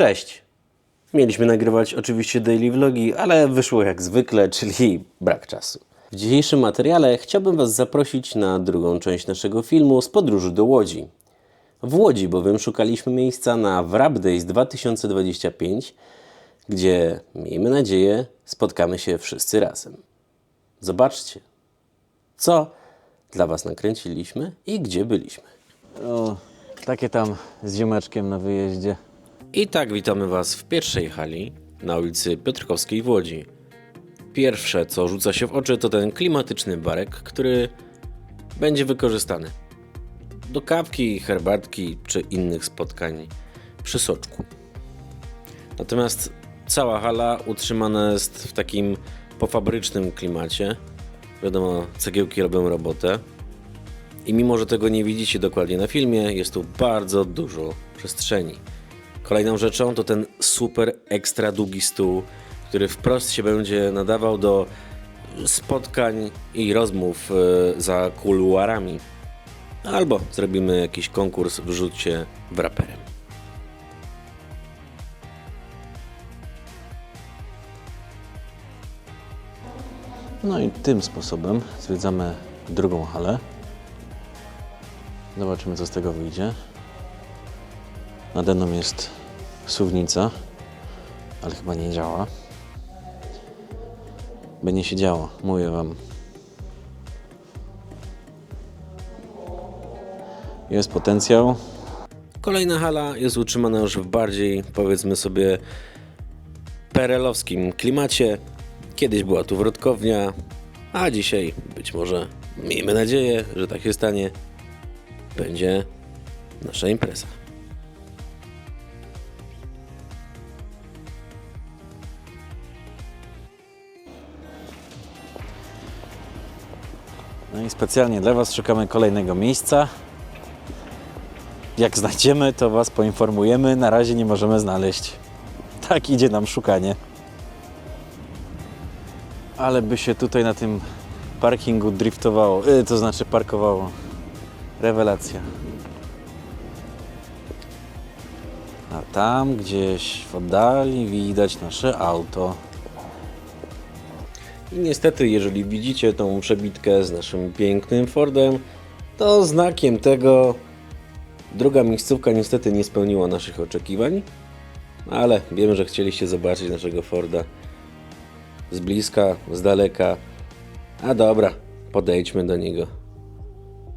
Cześć! Mieliśmy nagrywać oczywiście daily vlogi, ale wyszło jak zwykle, czyli brak czasu. W dzisiejszym materiale chciałbym Was zaprosić na drugą część naszego filmu z podróży do Łodzi. W Łodzi bowiem szukaliśmy miejsca na Wrap Days 2025, gdzie, miejmy nadzieję, spotkamy się wszyscy razem. Zobaczcie, co dla Was nakręciliśmy i gdzie byliśmy. O, takie tam z ziomeczkiem na wyjeździe. I tak witamy Was w pierwszej hali na ulicy Piotrkowskiej w Łodzi. Pierwsze, co rzuca się w oczy, to ten klimatyczny barek, który będzie wykorzystany do kawki, herbatki czy innych spotkań przy soczku. Natomiast cała hala utrzymana jest w takim pofabrycznym klimacie. Wiadomo, cegiełki robią robotę. I mimo, że tego nie widzicie dokładnie na filmie, jest tu bardzo dużo przestrzeni. Kolejną rzeczą to ten super ekstra długi stół, który wprost się będzie nadawał do spotkań i rozmów e, za kuluarami. Albo zrobimy jakiś konkurs w rzucie w raperem. No i tym sposobem zwiedzamy drugą halę. Zobaczymy, co z tego wyjdzie. Nade mną jest suwnica, ale chyba nie działa. Będzie się działo, mówię Wam. Jest potencjał. Kolejna hala jest utrzymana już w bardziej, powiedzmy sobie, perelowskim klimacie. Kiedyś była tu wrotkownia, a dzisiaj być może, miejmy nadzieję, że tak się stanie, będzie nasza impreza. No i specjalnie dla Was szukamy kolejnego miejsca. Jak znajdziemy, to Was poinformujemy. Na razie nie możemy znaleźć. Tak idzie nam szukanie. Ale by się tutaj na tym parkingu driftowało, y, to znaczy parkowało. Rewelacja. A tam gdzieś w oddali widać nasze auto. I niestety, jeżeli widzicie tą przebitkę z naszym pięknym Fordem, to znakiem tego druga miejscówka niestety nie spełniła naszych oczekiwań, ale wiemy, że chcieliście zobaczyć naszego Forda z bliska, z daleka. A dobra, podejdźmy do niego.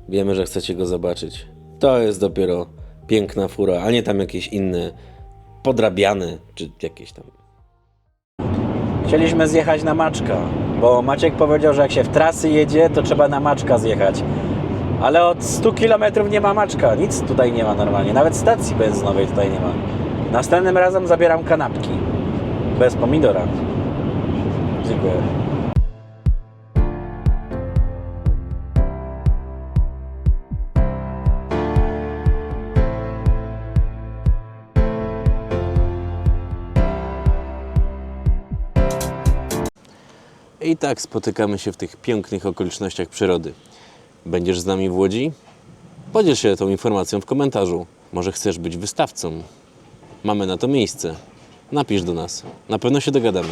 Wiemy, że chcecie go zobaczyć. To jest dopiero piękna fura, a nie tam jakieś inne podrabiane czy jakieś tam. Chcieliśmy zjechać na Maczka, bo Maciek powiedział, że jak się w trasy jedzie, to trzeba na Maczka zjechać. Ale od 100 km nie ma Maczka, nic tutaj nie ma normalnie, nawet stacji benzynowej tutaj nie ma. Następnym razem zabieram kanapki, bez pomidora. Dziękuję. I tak spotykamy się w tych pięknych okolicznościach przyrody. Będziesz z nami w Łodzi? Podziel się tą informacją w komentarzu. Może chcesz być wystawcą? Mamy na to miejsce. Napisz do nas. Na pewno się dogadamy.